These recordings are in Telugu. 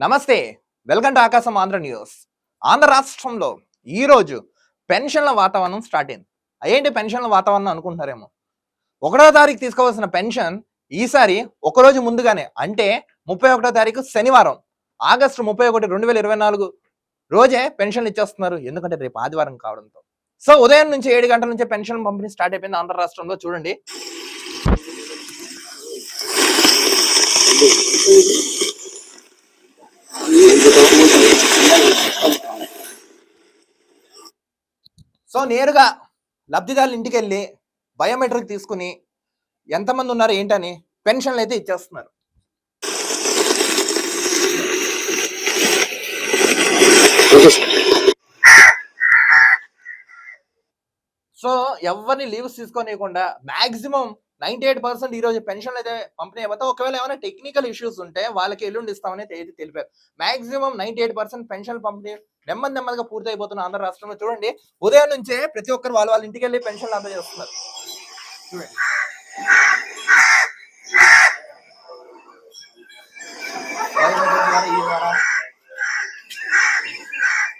నమస్తే వెల్కమ్ టు ఆకాశం ఆంధ్ర న్యూస్. ఆంధ్ర రాష్ట్రంలో ఈరోజు పెన్షన్ల వాతావరణం స్టార్ట్ అయింది. అయ్యేంటి పెన్షన్ల వాతావరణం అనుకుంటున్నారేమో? ఒకటో తారీఖు తీసుకోవాల్సిన పెన్షన్ ఈసారి ఒకరోజు ముందుగానే అంటే ముప్పై ఒకటో తారీఖు శనివారం. ఆగస్టు ముప్పై ఒకటి రెండు వేల ఇరవై నాలుగు రోజే పెన్షన్లు ఇచ్చేస్తున్నారు. ఎందుకంటే రేపు ఆదివారం కావడంతో. సో ఉదయం నుంచి ఏడు గంటల నుంచే పెన్షన్ పంపిణీ స్టార్ట్ అయిపోయింది ఆంధ్ర రాష్ట్రంలో. చూడండి. సో నేరుగా లబ్ధిదారుల ఇంటికి వెళ్ళి బయోమెట్రిక్ తీసుకుని ఎంతమంది ఉన్నారు ఏంటని పెన్షన్లు అయితే ఇచ్చేస్తున్నారు. సో ఎవరిని లీవ్స్ తీసుకోనియకుండా మాక్సిమం నైన్టీ ఎయిట్ పర్సెంట్ ఈ రోజు పెన్షన్లు అయితే పంపిణీ అయిపోతే ఒకవేళ ఏమైనా టెక్నికల్ ఇష్యూస్ ఉంటే వాళ్ళకి ఎల్లుండి ఇస్తామని అయితే తెలిపారు. Maximum ninety eight percent pension పంపిణీ నెమ్మది నెమ్మదిగా పూర్తి అయిపోతున్న ఆంధ్ర రాష్ట్రంలో చూడండి ఉదయం నుంచే ప్రతి ఒక్కరు వాళ్ళ వాళ్ళ ఇంటికి వెళ్ళి పెన్షన్లు అందజేస్తున్నారు. చూడండి. ఈ ద్వారా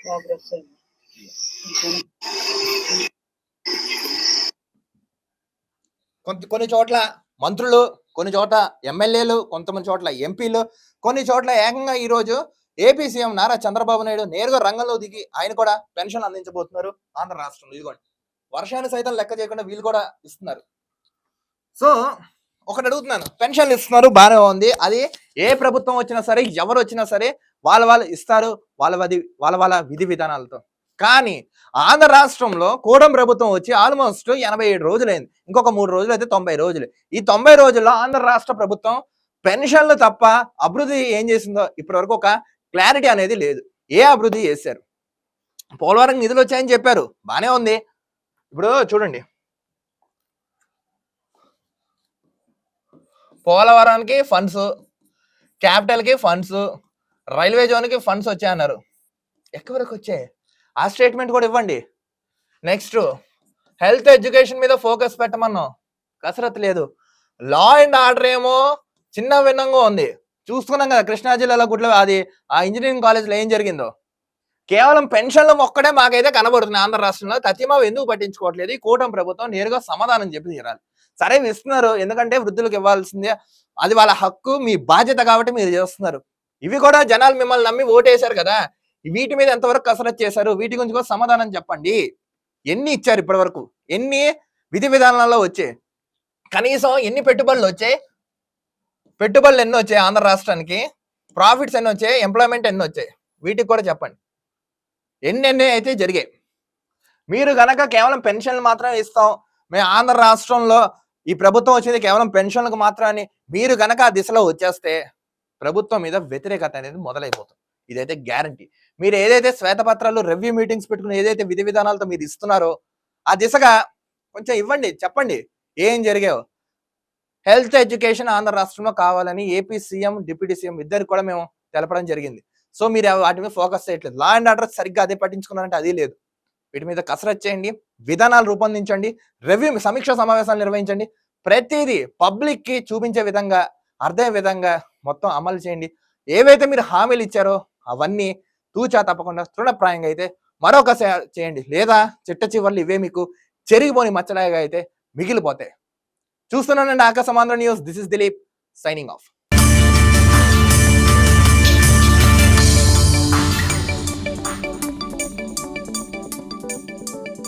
ప్రోగ్రెస్ అయింది కొంత కొన్ని చోట్ల మంత్రులు కొన్ని చోట్ల ఎమ్మెల్యేలు కొంతమంది చోట్ల ఎంపీలు కొన్ని చోట్ల ఏకంగా ఈరోజు ఏపీ సీఎం నారా చంద్రబాబు నాయుడు నేరుగా రంగంలో దిగి ఆయన కూడా పెన్షన్ అందించబోతున్నారు ఆంధ్ర రాష్ట్రంలో. ఇదిగోండి వర్షాన్ని సైతం లెక్క చేయకుండా వీళ్ళు కూడా ఇస్తున్నారు. సో ఒకటి అడుగుతున్నాను. పెన్షన్లు ఇస్తున్నారు బాగానే ఉంది. అది ఏ ప్రభుత్వం వచ్చినా సరే ఎవరు వచ్చినా సరే వాళ్ళ వాళ్ళు ఇస్తారు. వాళ్ళ వాళ్ళ వాళ్ళ విధి విధానాలతో. కానీ ఆంధ్ర రాష్ట్రంలో కూడం ప్రభుత్వం వచ్చి ఆల్మోస్ట్ ఎనభై ఏడు రోజులైంది. ఇంకొక మూడు రోజులు అయితే తొంభై రోజులు. ఈ తొంభై రోజుల్లో ఆంధ్ర రాష్ట్ర ప్రభుత్వం పెన్షన్లు తప్ప అభివృద్ధి ఏం చేసిందో ఇప్పటివరకు ఒక క్లారిటీ అనేది లేదు. ఏ అభివృద్ధి చేశారు? పోలవరం నిధులు వచ్చాయని చెప్పారు. బానే ఉంది. ఇప్పుడు చూడండి. పోలవరానికి ఫండ్స్ క్యాపిటల్కి ఫండ్స్ రైల్వే జోన్కి ఫండ్స్ వచ్చాయన్నారు. ఎక్కడి వరకు వచ్చాయి? ఆ స్టేట్మెంట్ కూడా ఇవ్వండి. నెక్స్ట్ హెల్త్ ఎడ్యుకేషన్ మీద ఫోకస్ పెట్టమన్నాం. కసరత్ లేదు. లా అండ్ ఆర్డర్ ఏమో చిన్న భిన్నంగా ఉంది. చూసుకున్నాం కదా కృష్ణా జిల్లాలో గుట్లో అది ఆ ఇంజనీరింగ్ కాలేజ్లో ఏం జరిగిందో? కేవలం పెన్షన్లు ఒక్కడే మాకైతే కనబడుతుంది ఆంధ్ర రాష్ట్రంలో. తతిమావ ఎందుకు పట్టించుకోవట్లేదు? ఈ కూటమి ప్రభుత్వం నేరుగా సమాధానం చెప్పి తీరాలి. సరే ఇస్తున్నారు. ఎందుకంటే వృద్ధులకు ఇవ్వాల్సిందే. అది వాళ్ళ హక్కు మీ బాధ్యత కాబట్టి మీరు చేస్తున్నారు. ఇవి కూడా జనాలు మిమ్మల్ని నమ్మి ఓటేశారు కదా. వీటి మీద ఎంతవరకు కసరత్ చేశారు? వీటి గురించి కూడా సమాధానం చెప్పండి. ఎన్ని ఇచ్చారు ఇప్పటి వరకు ఎన్ని విధి విధానాల్లో వచ్చాయి కనీసం ఎన్ని పెట్టుబడులు వచ్చాయి పెట్టుబడులు ఎన్ని వచ్చాయి ఆంధ్ర రాష్ట్రానికి? ప్రాఫిట్స్ ఎన్ని వచ్చాయి ఎంప్లాయ్మెంట్ ఎన్ని వచ్చాయి వీటికి కూడా చెప్పండి. ఎన్ని ఎన్ని అయితే జరిగాయి. మీరు గనక కేవలం పెన్షన్లు మాత్రమే ఇస్తాం. మేము ఆంధ్ర రాష్ట్రంలో ఈ ప్రభుత్వం వచ్చింది కేవలం పెన్షన్లకు మాత్రమే మీరు గనక ఆ దిశలో వచ్చేస్తే ప్రభుత్వం మీద వ్యతిరేకత అనేది మొదలైపోతుంది. ఇదైతే గ్యారంటీ. మీరు ఏదైతే శ్వేతపత్రాలు రెవ్యూ మీటింగ్స్ పెట్టుకుని ఏదైతే విధి విధానాలతో మీరు ఇస్తున్నారో ఆ దిశగా కొంచెం ఇవ్వండి చెప్పండి ఏం జరిగావు హెల్త్ ఎడ్యుకేషన్ ఆంధ్ర రాష్ట్రంలో కావాలని ఏపీ సీఎం డిప్యూటీ సీఎం ఇద్దరికి కూడా మేము తెలపడం జరిగింది. సో మీరు వాటి మీద ఫోకస్ చేయట్లేదు. లా అండ్ ఆర్డర్ సరిగ్గా అదే పట్టించుకున్నారంటే అది లేదు. వీటి మీద కసరత్ చేయండి విధానాలు రూపొందించండి రెవ్యూ సమీక్ష సమావేశాలు నిర్వహించండి. ప్రతిదీ పబ్లిక్కి చూపించే విధంగా అర్థమయ్యే విధంగా మొత్తం అమలు చేయండి. ఏవైతే మీరు హామీలు ఇచ్చారో అవన్నీ తూచా తప్పకుండా తృణప్రాయంగా అయితే మరొక చేయండి. లేదా చిట్ట చివర్లు ఇవే మీకు చెరిగిపోని మచ్చలాగా అయితే మిగిలిపోతాయి. చూస్తున్నానండి Akashamandhra news. This is Dilip signing off.